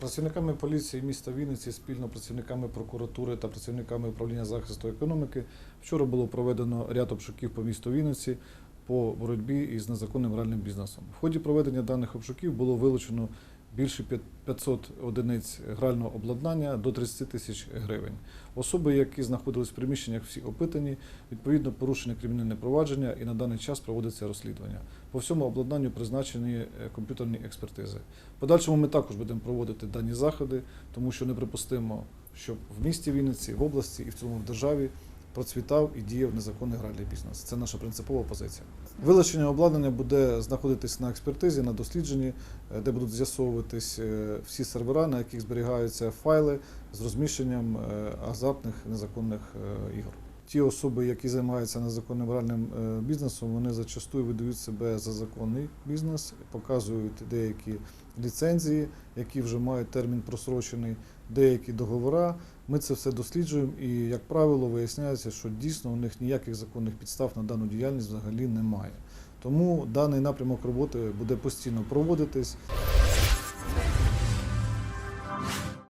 Працівниками поліції міста Вінниці спільно працівниками прокуратури та працівниками управління захисту економіки вчора було проведено ряд обшуків по місту Вінниці по боротьбі із незаконним гральним бізнесом. В ході проведення даних обшуків було вилучено більше п'ят- 500 одиниць грального обладнання до 30 тисяч гривень. Особи, які знаходились в приміщеннях, всі опитані, відповідно порушення кримінальне провадження і на даний час проводиться розслідування. По всьому обладнанню призначені е, комп'ютерні експертизи. Подальшому ми також будемо проводити дані заходи, тому що неприпустимо, щоб в місті Вінниці, в області і в цілому державі процвітав і діяв незаконний гральний бізнес. Це наша принципова позиція. Вилучення обладнання буде знаходитись на експертизі, на дослідженні, е, де будуть з'ясовуватись е, всі сервера, на яких зберігаються файли з розміщенням е, азартних незаконних ігор. Ті особи, які займаються незаконним гральним е, бізнесом, вони зачастую видають себе за законний бізнес, показують деякі ліцензії, які вже мають термін просрочений, деякі договори. Ми це все досліджуємо і, як правило, виясняється, що дійсно у них ніяких законних підстав на дану діяльність взагалі немає. Тому даний напрямок роботи буде постійно проводитись.